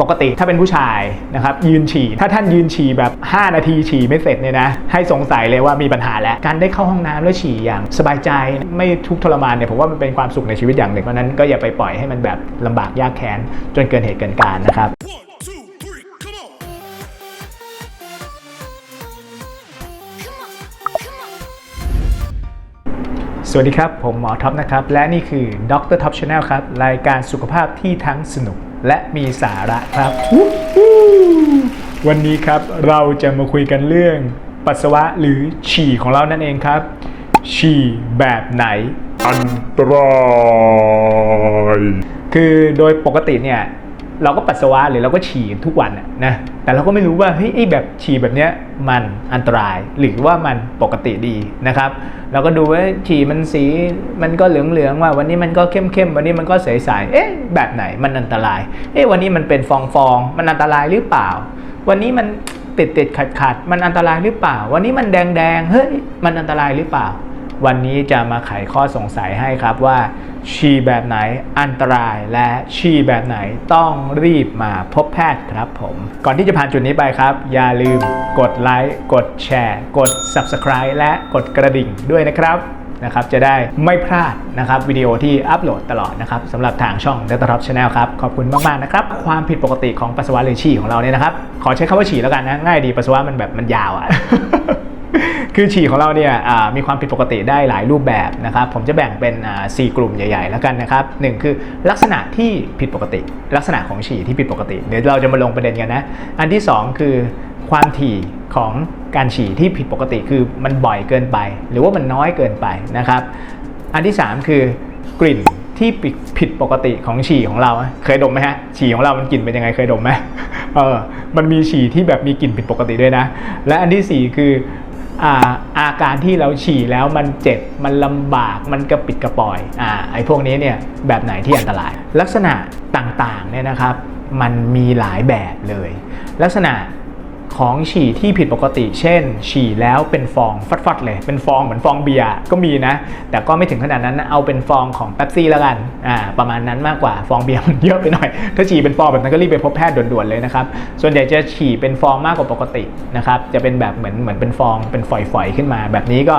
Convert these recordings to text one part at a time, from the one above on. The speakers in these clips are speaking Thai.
ปกติถ้าเป็นผู้ชายนะครับยืนฉี่ ถ้าท่านยืนฉี่แบบ 5 นาทีฉี่ไม่เสร็จเนี่ยนะให้สงสัยเลยว่ามีปัญหาแล้ว การได้เข้าห้องน้ำแล้วฉี่อย่างสบายใจไม่ทุกข์ทรมานเนี่ยผมว่ามันเป็นความสุขในชีวิตอย่างหนึ่งเพราะนั้นก็อย่าไปปล่อยให้มันแบบลำบากยากแค้นจนเกินเหตุเกินการนะครับสวัสดีครับ ผมหมอท็อปนะครับ และนี่คือดรท็อปชาแนลครับ รายการสุขภาพที่ทั้งสนุก และมีสาระครับ วันนี้ครับเราจะมาคุยกันเรื่อง ปัสสาวะหรือฉี่ของเรานั่นเองครับ ฉี่แบบไหน อันตราย คือโดยปกติเนี่ย เราก็ปัสสาวะหรือเราก็ฉี่ทุกวันนะแต่เราก็ไม่รู้ว่าเฮ้ยไอ้แบบฉี่แบบเนี้ยมันอันตรายหรือว่ามันปกติดีนะครับ เราก็ดูว่าฉี่มันสีมันก็เหลืองๆว่า วันนี้มันก็เข้มๆวันนี้มันก็ใสๆเอ๊ะแบบไหนมันอันตรายเอ๊ะวันนี้มันเป็นฟองๆมันอันตรายหรือเปล่า วันนี้มันติดติดขัดขัดมันอันตรายหรือเปล่า วันนี้มันแดงๆเฮ้ยมันอันตรายหรือเปล่า วันนี้จะมาไขข้อสงสัยให้ครับว่าฉี่แบบไหนอันตรายและฉี่แบบไหนต้องรีบมาพบแพทย์ครับผม ก่อนที่จะผ่านจุดนี้ไปครับ อย่าลืมกดไลค์กดแชร์ กด Subscribe และกดกระดิ่งด้วยนะครับนะครับจะได้ไม่พลาดนะครับวิดีโอที่อัปโหลดตลอดนะครับสำหรับทางช่อง Data Top Channel ครับ ขอบคุณมาก ๆ นะครับ ความผิดปกติของปัสสาวะหรือฉี่ของเราเนี่ยนะครับ ขอใช้คำว่าฉี่แล้วกันนะ ง่ายดีปัสสาวะมันแบบมันยาวอะ คือฉี่ของเราเนี่ยมีความผิดปกติได้หลายรูปแบบนะครับ ผมจะแบ่งเป็นอ่าสี่กลุ่มใหญ่ๆ แล้วกันนะครับหนึ่งคือลักษณะที่ผิดปกติ ลักษณะของฉี่ที่ผิดปกติ เดี๋ยวเราจะมาลงประเด็นกันนะ อันที่สองคือความถี่ของการฉี่ที่ผิดปกติคือมันบ่อยเกินไป หรือว่ามันน้อยเกินไปนะครับ อันที่สามคือกลิ่นที่ผิดปกติของฉี่ของเรา เคยดมไหมฮะ ฉี่ของเรา มันกลิ่นเป็นยังไง เคยดมไหมเออ มันมีฉี่ที่แบบมีกลิ่นผิดปกติด้วยนะ และอันที่สี่คือ อาอาการที่เราฉี่แล้วมันเจ็บ มันลำบาก มันกระปิดกระปอยอ่าไอ้พวกนี้เนี่ยแบบไหนที่อันตราย ลักษณะต่างๆเนี่ยนะครับ มันมีหลายแบบเลย ลักษณะ ของฉี่ที่ผิดปกติ เช่น ฉี่แล้วเป็นฟองฟัดๆเลย เป็นฟองเหมือนฟองเบียร์ก็มีนะ แต่ก็ไม่ถึงขนาดนั้นนะเอาเป็นฟองของแป๊บซี่แล้วกันอ่าประมาณนั้นมากกว่าฟองเบียร์มันเยอะไปหน่อย ถ้าฉี่เป็นฟองแบบนั้นก็รีบไปพบแพทย์ด่วนๆเลยนะครับ ส่วนใหญ่จะฉี่เป็นฟองมากกว่าปกตินะครับจะเป็นแบบเหมือนเหมือนเป็นฟองเป็นฝอยๆขึ้นมา แบบนี้ก็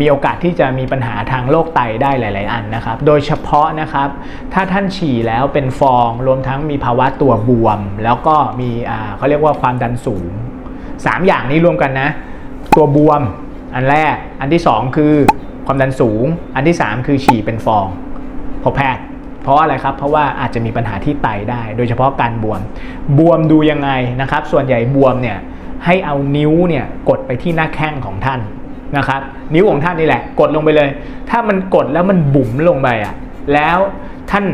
มีโอกาสที่จะมีปัญหาทางโรคไตได้หลาย ๆ อันนะครับ โดยเฉพาะนะครับ ถ้าท่านฉี่แล้วเป็นฟอง รวมทั้งมีภาวะตัวบวม แล้วก็มีเขาเรียกว่าความดันสูง 3 อย่างนี้รวมกันนะ ตัวบวม อันแรก อันที่ 2 คือความดันสูง อันที่ 3 คือฉี่เป็นฟอง พบแพทย์ เพราะอะไรครับ เพราะว่าอาจจะมีปัญหาที่ไตได้ โดยเฉพาะการบวม บวมดูยังไงนะครับ ส่วนใหญ่บวมเนี่ย ให้เอานิ้วเนี่ยกดไปที่หน้าแข้งของท่าน นะครับ นิ้วของท่านนี่แหละ กดลงไปเลย ถ้ามันกดแล้วมันบุ๋มลงไปอะ แล้วท่าน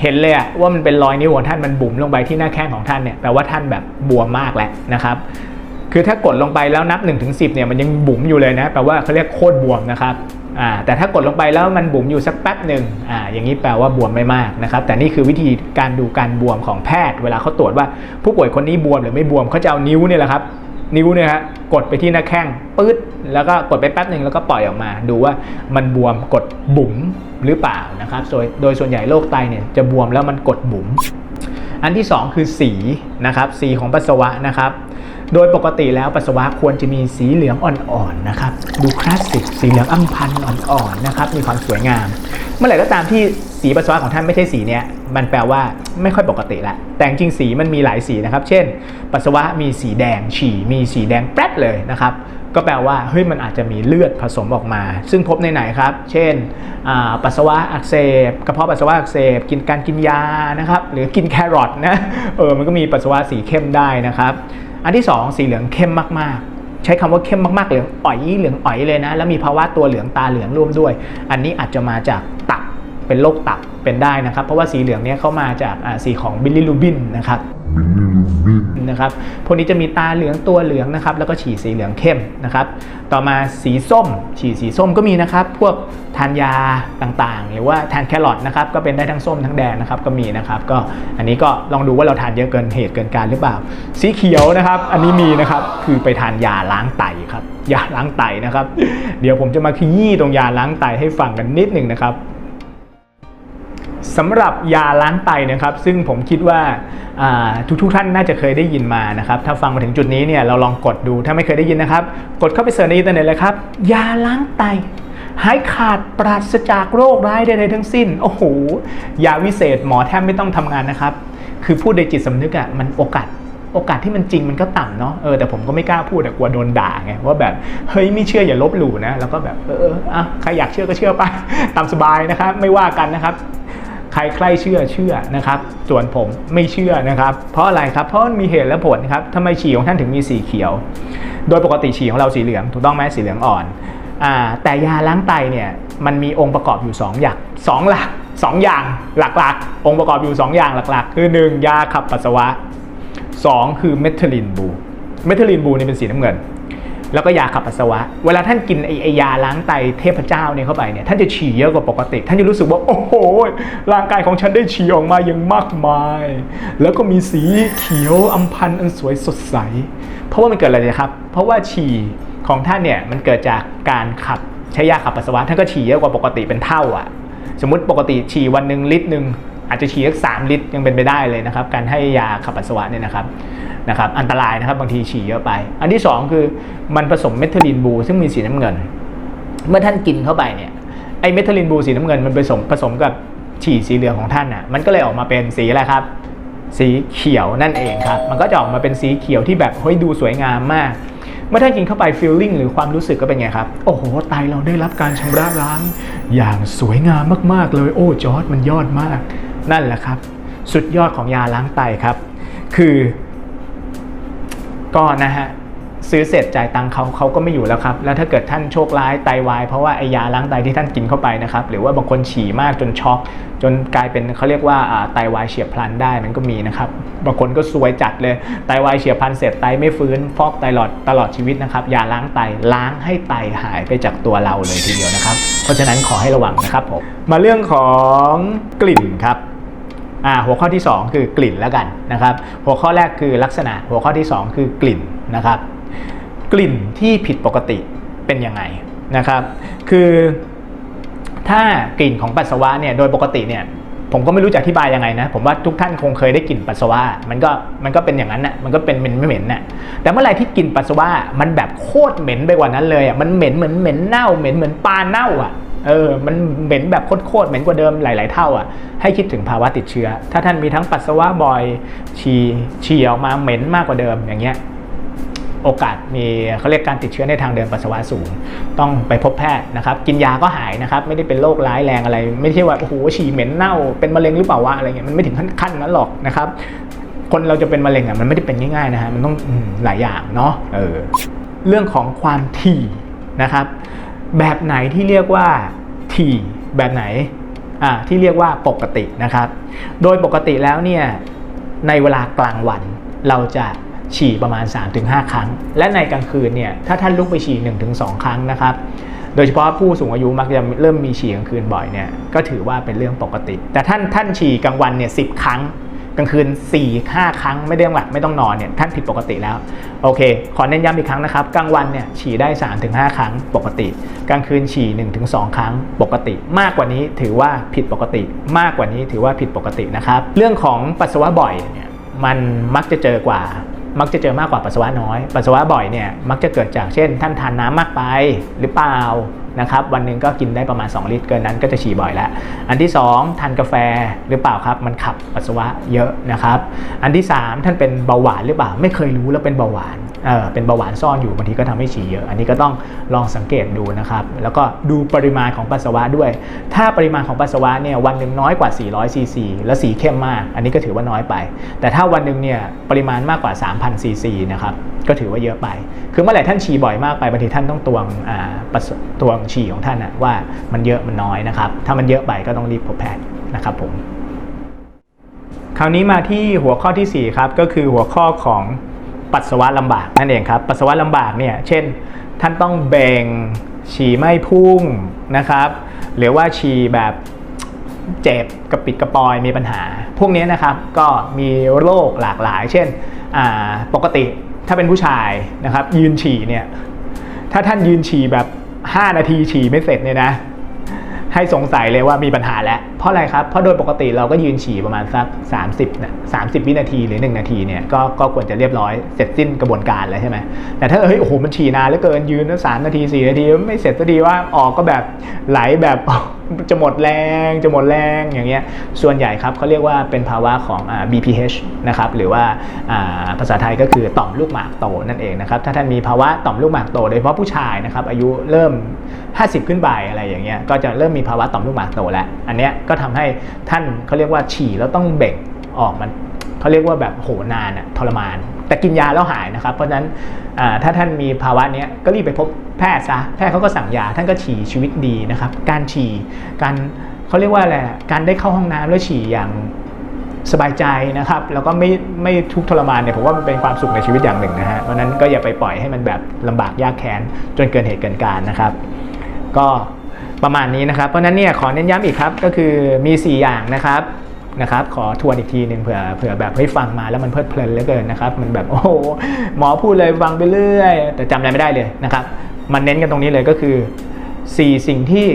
เห็นเลยอะว่ามันเป็นรอยนิ้วของท่านมันบุ๋มลงไปที่หน้าแข้งของท่านเนี่ยแปลว่าท่านแบบบวมมากแล้วนะครับคือถ้ากดลงไปแล้วนับ1นถึงสิเนี่ยมันยังบุ๋มอยู่เลยนะแปลว่าเขาเรียกโคตรบวมนะครับอ่าแต่ถ้ากดลงไปแล้วมันบุ๋มอยู่สักแป๊บหนึ่งอ่าอย่างนี้แปลว่าบวมไม่มากนะครับ แต่นี่คือวิธีการดูการบวมของแพทย์ เวลาเขาตรวจว่าผู้ป่วยคนนี้บวมหรือไม่บวมเขาจะเอานิ้วเนี่ยแหละครับ นิ้วเนี่ยฮะกดไปที่หน้าแข้งปื๊ดแล้วก็กดไปแป๊บหนึ่งแล้วก็ปล่อยออกมา ดูว่ามันบวมกดบุ๋มหรือเปล่านะครับโดยโดยส่วนใหญ่โรคไตเนี่ยจะบวมแล้วมันกดบุ๋มอันที่ 2 คือสีนะครับสีของปัสสาวะนะครับ โดยปกติแล้วปัสสาวะควรจะมีสีเหลืองอ่อนๆนะครับ ดูคลาสสิกสีเหลืองอัมพันอ่อนๆนะครับ มีความสวยงาม เมื่อไหร่ก็ตามที่สีปัสสาวะของท่านไม่ใช่สีเนี้ย มันแปลว่าไม่ค่อยปกติละ แต่จริงสีมันมีหลายสีนะครับ เช่น ปัสสาวะมีสีแดงฉี่ มีสีแดงแป๊ดเลยนะครับ ก็แปลว่าเฮ้ยมันอาจจะมีเลือดผสมออกมา ซึ่งพบในไหนครับ เช่นปัสสาวะอักเสบกระเพาะปัสสาวะอักเสบกินการกินยานะครับ หรือกินแครอทนะ เออ มันก็มีปัสสาวะสีเข้มได้นะครับ อันที่ 2 สีเหลืองเข้มมากๆ ใช้คำว่าเข้มมากๆเหลืองอ๋อยเหลืองอ๋อยเลยนะ แล้วมีภาวะตัวเหลืองตาเหลืองร่วมด้วย อันนี้อาจจะมาจากตับเป็นโรคตับเป็นได้นะครับ เพราะว่าสีเหลืองเนี้ยเข้ามาจากอ่าสีของบิลิรูบินนะครับ นะครับ พวกนี้จะมีตาเหลืองตัวเหลืองนะครับ แล้วก็ฉี่สีเหลืองเข้มนะครับ ต่อมาสีส้ม ฉี่สีส้มก็มีนะครับ พวกทานยาต่างๆ หรือว่าทานแครอทนะครับ ก็เป็นได้ทั้งส้มทั้งแดงนะครับ ก็มีนะครับ ก็อันนี้ก็ลองดูว่าเราทานเยอะเกินเหตุเกินการหรือเปล่า สีเขียวนะครับ อันนี้มีนะครับ คือไปทานยาล้างไตครับ ยาล้างไตนะครับ เดี๋ยวผมจะมาขยี้ตรงยาล้างไตให้ฟังกันนิดหนึ่งนะครับ สำหรับยาล้างไตนะครับ ซึ่งผมคิดว่าอ่าทุกท่านน่าจะเคยได้ยินมานะครับ ถ้าฟังมาถึงจุดนี้เนี่ยเราลองกดดูถ้าไม่เคยได้ยินนะครับ กดเข้าไปเสิร์ชในอินเทอร์เน็ตเลยครับ ยาล้างไตหายขาดปราศจากโรคร้ายใดๆทั้งสิ้น โอ้โห ยาวิเศษหมอแทบไม่ต้องทำงานนะครับ คือพูดในจิตสำนึกอะ่ะมันโอกาสโอกาสที่มันจริงมันก็ต่ำเนาะเออแต่ผมก็ไม่กล้าพูดอะกลัวโดนด่าไงว่าแบบเฮ้ยไม่เชื่ออย่าลบหลู่นะแล้วก็แบบเออเอออะใครอยากเชื่อก็เชื่อไปตามสบายนะครับไม่ว่ากันนะครับ ใครใครเชื่อเชื่อนะครับ ส่วนผมไม่เชื่อนะครับ เพราะอะไรครับเพราะมันมีเหตุและผลครับทำไมฉี่ของท่านถึงมีสีเขียว โดยปกติฉี่ของเราสีเหลืองถูกต้องไหมสีเหลืองอ่อนอแต่ยาล้างไตเนี่ยมันมีองค์ประกอบอยู่ 2 อย่างสองหลักสองอย่างหลักๆ องค์ประกอบอยู่ 2 อย่างหลักๆ คือ 1 ยาขับปัสสาวะ 2 คือเมทิลินบู เมทิลินบูนี่เป็นสีน้ำเงิน แล้วก็ยาขับปัสสาวะ เวลาท่านกินไอ้ไอยาล้างไตเทพเจ้าเนี่ยเข้าไปเนี่ยท่านจะฉี่เยอะกว่าปกติ ท่านจะรู้สึกว่าโอ้โหร่างกายของฉันได้ฉี่ออกมาอย่างมากมาย แล้วก็มีสีเขียวอำพันอันสวยสดใส เพราะว่ามันเกิดอะไรครับ เพราะว่าฉี่ของท่านเนี่ยมันเกิดจากการขับใช้ยาขับปัสสาวะท่านก็ฉี่เยอะกว่าปกติเป็นเท่าอะ สมมติปกติฉี่วันหนึ่งลิตรหนึ่ง อาจจะฉี่สักสามลิตรยังเป็นไปได้เลยนะครับ การให้ยาขับปัสสาวะเนี่ยนะครับนะครับ อันตรายนะครับบางทีฉี่เยอะไป อันที่สองคือมันผสมเมทิลินบูซึ่งมีสีน้ำเงิน เมื่อท่านกินเข้าไปเนี่ยไอเมทิลินบูสีน้ำเงินมันผสมผสมกับฉี่สีเหลืองของท่านอะมันก็เลยออกมาเป็นสีอะไรครับ สีเขียวนั่นเองครับ มันก็จะออกมาเป็นสีเขียวที่แบบเฮ้ยดูสวยงามมากเมื่อท่านกินเข้าไปฟีลลิ่งหรือความรู้สึกก็เป็นไงครับ โอ้โหไตเราได้รับการชำระล้าง อย่างสวยงามมาก ๆ เลย โอ้จอร์ดมันยอดมาก นั่นแหละครับ สุดยอดของยาล้างไตครับ คือก็นะฮะซื้อเสร็จจ่ายตังค์เขาเขาก็ไม่อยู่แล้วครับ แล้วถ้าเกิดท่านโชคร้ายไตวาย เพราะว่าไอยาล้างไตที่ท่านกินเข้าไปนะครับ หรือว่าบางคนฉี่มากจนช็อก จนกลายเป็นเขาเรียกว่าอ่าไตวายเฉียบพลันได้มันก็มีนะครับ บางคนก็ซวยจัดเลยไตวายเฉียบพลันเสร็จไตไม่ฟื้น ฟอกไตหลอดตลอดชีวิตนะครับยาล้างไตล้างให้ไตหายไปจากตัวเราเลยทีเดียวนะครับ เพราะฉะนั้นขอให้ระวังนะครับผมมาเรื่องของกลิ่นครับ อ่าหัวข้อที่ 2 คือกลิ่นแล้วกันนะครับ หัวข้อแรกคือลักษณะ หัวข้อที่ 2 คือกลิ่นนะครับ กลิ่นที่ผิดปกติเป็นยังไงนะครับ คือถ้ากลิ่นของปัสสาวะเนี่ยโดยปกติเนี่ยผมก็ไม่รู้จะอธิบายยังไงนะผมว่าทุกท่านคงเคยได้กลิ่นปัสสาวะมันก็มันก็เป็นอย่างนั้นน่ะมันก็เป็นเหม็นไม่เหม็นน่ะแต่เมื่อไหร่ที่กลิ่นปัสสาวะมันแบบโคตรเหม็นไปกว่านั้นเลยอะมันเหม็นเหมือนเหม็นเน่าเหม็นเหมือนปลาเน่าอะ เออ มันเหม็นแบบโคตรๆ เหม็นกว่าเดิมหลาย ๆ เท่าอะ ให้คิดถึงภาวะติดเชื้อ ถ้าท่านมีทั้งปัสสาวะบ่อย ฉี่ ฉี่ออกมาเหม็นมากกว่าเดิมอย่างเงี้ย โอกาสมีเขาเรียกการติดเชื้อในทางเดินปัสสาวะสูง ต้องไปพบแพทย์นะครับ กินยาก็หายนะครับ ไม่ได้เป็นโรคร้ายแรงอะไร ไม่ใช่ว่าโอ้โห ฉี่เหม็นเน่า เป็นมะเร็งหรือเปล่าวะอะไรเงี้ย มันไม่ถึงขั้นขั้นนั้นหรอกนะครับ คนเราจะเป็นมะเร็งอะ มันไม่ได้เป็นง่าย ๆ นะฮะ มันต้องหลายอย่างเนาะ เออ เรื่องของความถี่นะครับ แบบไหนที่เรียกว่าถี่แบบไหนอ่าที่เรียกว่าปกตินะครับ โดยปกติแล้วเนี่ยในเวลากลางวันเราจะฉี่ประมาณ 3-5 ครั้ง และในกลางคืนเนี่ยถ้าท่านลุกไปฉี่ 1-2 ครั้งนะครับ โดยเฉพาะผู้สูงอายุมักจะเริ่มมีฉี่กลางคืนบ่อยเนี่ยก็ถือว่าเป็นเรื่องปกติ แต่ท่านท่านฉี่กลางวันเนี่ยสิครั้ง กลางคืน 4 5 ครั้งไม่ได้งหลับไม่ต้องนอนเนี่ยท่านผิดปกติแล้วโอเค ขอเน้นย้ำอีกครั้งนะครับกลางวันเนี่ยฉี่ได้ 3-5 ครั้งปกติ กลางคืนฉี่ 1-2 ครั้งปกติ มากกว่านี้ถือว่าผิดปกติ มากกว่านี้ถือว่าผิดปกตินะครับเรื่องของปัสสาวะบ่อยเนี่ยมันมักจะเจอกว่ามักจะเจอมากกว่าปัสสาวะน้อย ปัสสาวะบ่อยเนี่ยมักจะเกิดจากเช่น ท่านทานน้ำมากไปหรือเปล่า นะครับวันหนึ่งก็กินได้ประมาณ 2 ลิตรเกินนั้นก็จะฉี่บ่อยแล้ว อันที่ 2ทานกาแฟหรือเปล่าครับ มันขับปัสสาวะเยอะนะครับ อันที่ 3 ท่านเป็นเบาหวานหรือเปล่า ไม่เคยรู้แล้วเป็นเบาหวานเออเป็นเบาหวานซ่อนอยู่บางทีก็ทำให้ฉี่เยอะ อันนี้ก็ต้องลองสังเกตดูนะครับแล้วก็ดูปริมาณของปัสสาวะด้วย ถ้าปริมาณของปัสสาวะเนี่ยวันหนึ่งน้อยกว่า 400ซีซีและสีเข้มมาก อันนี้ก็ถือว่าน้อยไป แต่ถ้าวันหนึ่งเนี่ยปริมาณมากกว่า 3,000ซีซีนะครับก็ถือว่าเยอะไป คือเมื่อไหร่ท่านฉี่บ่อยมากไปบางทีท่านต้องตวงอ่าปัสสงฉี่ของท่านว่ามันเยอะมันน้อยนะครับ ถ้ามันเยอะไปก็ต้องรีบพบแพทย์นะครับผมคราวนี้มาที่หัวข้อทีสี่ 4 ครับ ก็คือหัวข้อของปัสสาวะลำบากนั่นเองครับ ปัสสาวะลำบากเนี่ย เช่น ท่านต้องแบ่งฉี่ไม่พุ่งนะครับ หรือว่าฉี่แบบเจ็บกระปิดกระปอยมีปัญหา พวกนี้นะครับก็มีโรคหลากหลาย เช่นปกติถ้าเป็นผู้ชายนะครับ ยืนฉี่เนี่ยถ้าท่านยืนฉี่แบบ 5 นาทีฉี่ไม่เสร็จเนี่ยนะ ให้สงสัยเลยว่ามีปัญหาแล้ว เพราะอะไรครับ เพราะโดยปกติเราก็ยืนฉี่ประมาณสัก 30นะ30 วินาทีหรือ 1 นาทีเนี่ยก็ก็ควรจะเรียบร้อยเสร็จสิ้นกระบวนการแล้วใช่ไหมแต่ถ้าเฮ้ยโอ้โหมันฉี่นานเหลือเกินยืนสามนาที 4 นาทีไม่เสร็จสักทีว่าออกก็แบบไหลแบบจะหมดแรงจะหมดแรงอย่างเงี้ยส่วนใหญ่ครับเขาเรียกว่าเป็นภาวะของอ BPH นะครับหรือว่าาภาษาไทยก็คือต่อมลูกหมากโตนั่นเองนะครับถ้าท่านมีภาวะต่อมลูกหมากโตโดยเฉพาะผู้ชายนะครับอายุเริ่ม 50 ขึ้นไปอะไรอย่างเงี้ยก็จะเริ่มมีภาวะต่อมลูกหมากโตแล้ว อันเนี้ยก็ทำให้ท่านเขาเรียกว่าฉี่แล้วต้องเบ่งออกมัน เขาเรียกว่าแบบโหนานอะทรมาน แต่กินยาแล้วหายนะครับ เพราะฉะนั้นถ้าท่านมีภาวะนี้ก็รีบไปพบแพทย์ซะแพทย์เขาก็สั่งยาท่านก็ฉี่ชีวิตดีนะครับ การฉี่การเขาเรียกว่าอะไรการได้เข้าห้องน้ำแล้วฉี่อย่างสบายใจนะครับ แล้วก็ไม่ไม่ทุกทรมานเนี่ยผมว่ามันเป็นความสุขในชีวิตอย่างหนึ่งนะฮะเพราะนั้นก็อย่าไปปล่อยให้มันแบบลำบากยากแค้นจนเกินเหตุเกินการนะครับ ก็ประมาณนี้นะครับ เพราะฉะนั้นเนี่ยขอเน้นย้ำอีกครับก็คือมี 4 อย่างนะครับ นะครับขอทวนอีกทีหนึ่งเผื่อเผื่อแบบให้ฟังมาแล้วมันเพลิดเพลินเหลือเกินนะครับมันแบบโอ้โหหมอพูดเลยฟังไปเรื่อย แต่จำอะไรไม่ได้เลยนะครับมันเน้นกันตรงนี้เลยก็คือ 4 สิ่งที่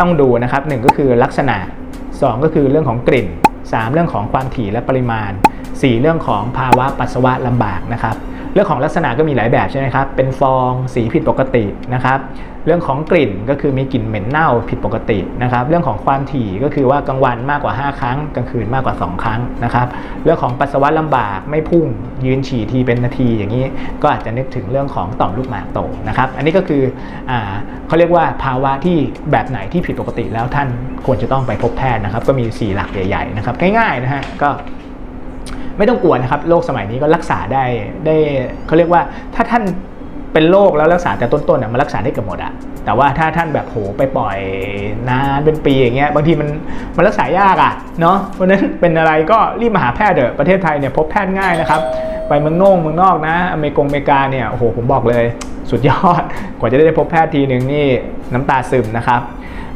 ต้องดูนะครับหนึ่งก็คือลักษณะ 2 ก็คือเรื่องของกลิ่น 3 เรื่องของความถี่และปริมาณ 4 เรื่องของภาวะปัสสาวะลำบากนะครับ รื่องของลักษณะก็มีหลายแบบใช่ไหมครับ เป็นฟองสีผิดปกตินะครับ เรื่องของกลิ่นก็คือมีกลิ่นเหม็นเน่าผิดปกตินะครับ เรื่องของความถี่ก็คือว่ากลางวันมากกว่า 5 ครั้ง กลางคืนมากกว่า 2 ครั้งนะครับ เรื่องของปัสสาวะลำบากไม่พุ่งยืนฉี่ทีเป็นนาทีอย่างนี้ ก็อาจจะนึกถึงเรื่องของต่อมลูกหมากโตนะครับ อันนี้ก็คืออเขาเรียกว่าภาวะที่แบบไหนที่ผิดปกติแล้วท่านควรจะต้องไปพบแพทย์นะครับ ก็มี 4 หลักใหญ่ๆนะครับ ง่ายๆนะฮะก็ ไม่ต้องกลัวนะครับโรคสมัยนี้ก็รักษาได้ได้เขาเรียกว่าถ้าท่านเป็นโรคแล้วรักษาแต่ต้นๆน่ะมันรักษาได้เกือบหมดอะแต่ว่าถ้าท่านแบบโหไปปล่อยนานเป็นปีอย่างเงี้ยบางทีมันมันรักษายากอะเนาะเพราะฉะนั้นเป็นอะไรก็รีบมาหาแพทย์เถอะประเทศไทยเนี่ยพบแพทย์ง่ายนะครับไปเมืองนอกเมืองนอกนะอเมริกงอเมริกาเนี่ยโอ้โหผมบอกเลย สุดยอดกว่าจะได้พบแพทย์ทีหนึ่งนี่น้ำตาซึมนะครับ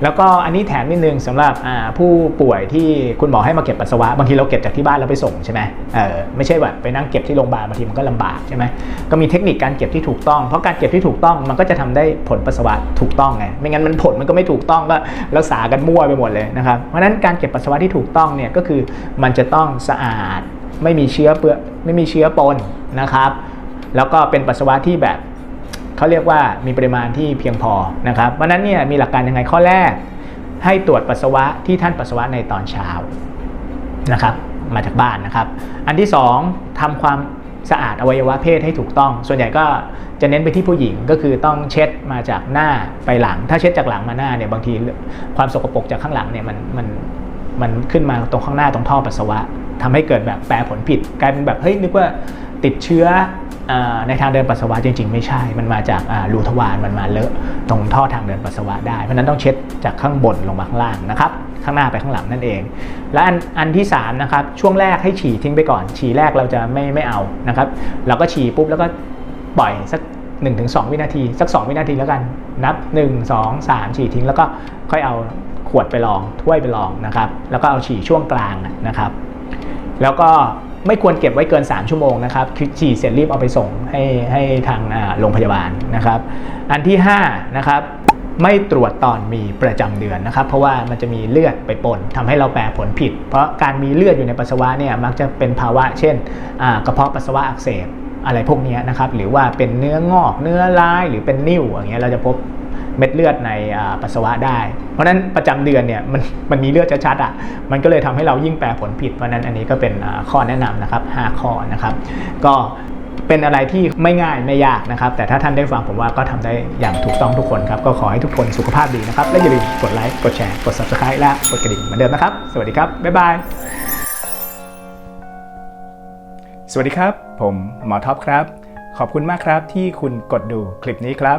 แล้วก็อันนี้แถมนิดนึงสำหรับผู้ป่วยที่คุณหมอให้มาเก็บปัสสาวะบางทีเราเก็บจากที่บ้านแล้วไปส่งใช่ไหมเออไม่ใช่แบบไปนั่งเก็บที่โรงพยาบาลบางทีมันก็ลำบากใช่ไหมก็มีเทคนิคการเก็บที่ถูกต้องเพราะการเก็บที่ถูกต้องมันก็จะทำได้ผลปัสสาวะถูกต้องไงไม่งั้นมันผลมันก็ไม่ถูกต้องก็รักษากันมั่วไปหมดเลยนะครับเพราะฉะนั้นการเก็บปัสสาวะที่ถูกต้องเนี่ยก็คือมันจะต้องสะอาดไม่มีเชื้อเปื้อไม่มีเชื้อปนนะครับ แล้วก็เป็นปัสสาวะที่แบบ เขาเรียกว่ามีปริมาณที่เพียงพอนะครับเพราะนั้นเนี่ยมีหลักการยังไงข้อแรก ให้ตรวจปัสสาวะที่ท่านปัสสาวะในตอนเช้านะครับมาจากบ้านนะครับ อันที่ 2ทำความสะอาดอวัยวะเพศให้ถูกต้อง ส่วนใหญ่ก็จะเน้นไปที่ผู้หญิงก็คือต้องเช็ดมาจากหน้าไปหลัง ถ้าเช็ดจากหลังมาหน้าเนี่ยบางทีความสกปรกจากข้างหลังเนี่ยมันมันมันขึ้นมาตรงข้างหน้าตรงท่อปัสสาวะทำให้เกิดแบบแปรผลผิด กลายเป็นแบบเฮ้ยนึกว่าติดเชื้อ ในทางเดินปัสสาวะจริง ๆ ไม่ใช่ มันมาจากรูทวาร มันมาเลอะตรงท่อทางเดินปัสสาวะได้ เพราะฉะนั้นต้องเช็ดจากข้างบนลงมาข้างล่างนะครับ ข้างหน้าไปข้างหลังนั่นเอง และอันอันที่3นะครับ ช่วงแรกให้ฉี่ทิ้งไปก่อน ฉี่แรกเราจะไม่ไม่เอานะครับ เราก็ฉี่ปุ๊บแล้วก็ปล่อยสัก1-2 วินาที สัก 2 วินาทีแล้วกัน นับ 1 2 3 ฉี่ทิ้งแล้วก็ค่อยเอาขวดไปลอง ถ้วยไปลองนะครับ แล้วก็เอาฉี่ช่วงกลางนะครับ แล้วก็ ไม่ควรเก็บไว้เกิน 3 ชั่วโมงนะครับคือฉี่เสร็จรีบเอาไปส่งให้ให้ทางโรงพยาบาลนะครับ อันที่5นะครับไม่ตรวจตอนมีประจำเดือนนะครับ เพราะว่ามันจะมีเลือดไปปนทำให้เราแปลผลผิด เพราะการมีเลือดอยู่ในปัสสาวะเนี่ยมักจะเป็นภาวะ เช่นกระเพาะปัสสาวะอักเสบอะไรพวกนี้นะครับ หรือว่าเป็นเนื้องอกเนื้อร้ายหรือเป็นนิ่วอย่างเงี้ยเราจะพบ เม็ดเลือดในปัสสาวะได้ เพราะฉะนั้นประจำเดือนเนี่ยมันมันมีเลือดชัดๆอะมันก็เลยทำให้เรายิ่งแปลผลผิด เพราะฉะนั้นอันนี้ก็เป็นข้อแนะนำนะครับ 5 ข้อนะครับ ก็เป็นอะไรที่ไม่ง่ายไม่ยากนะครับ แต่ถ้าท่านได้ฟังผมว่าก็ทำได้อย่างถูกต้องทุกคนครับ ก็ขอให้ทุกคนสุขภาพดีนะครับ และอย่าลืมกดไลค์กดแชร์กด subscribe และกดกระดิ่งเหมือนเดิมนะครับ สวัสดีครับบ๊ายบายสวัสดีครับ ผมหมอท็อปครับ ขอบคุณมากครับที่คุณกดดูคลิปนี้ครับ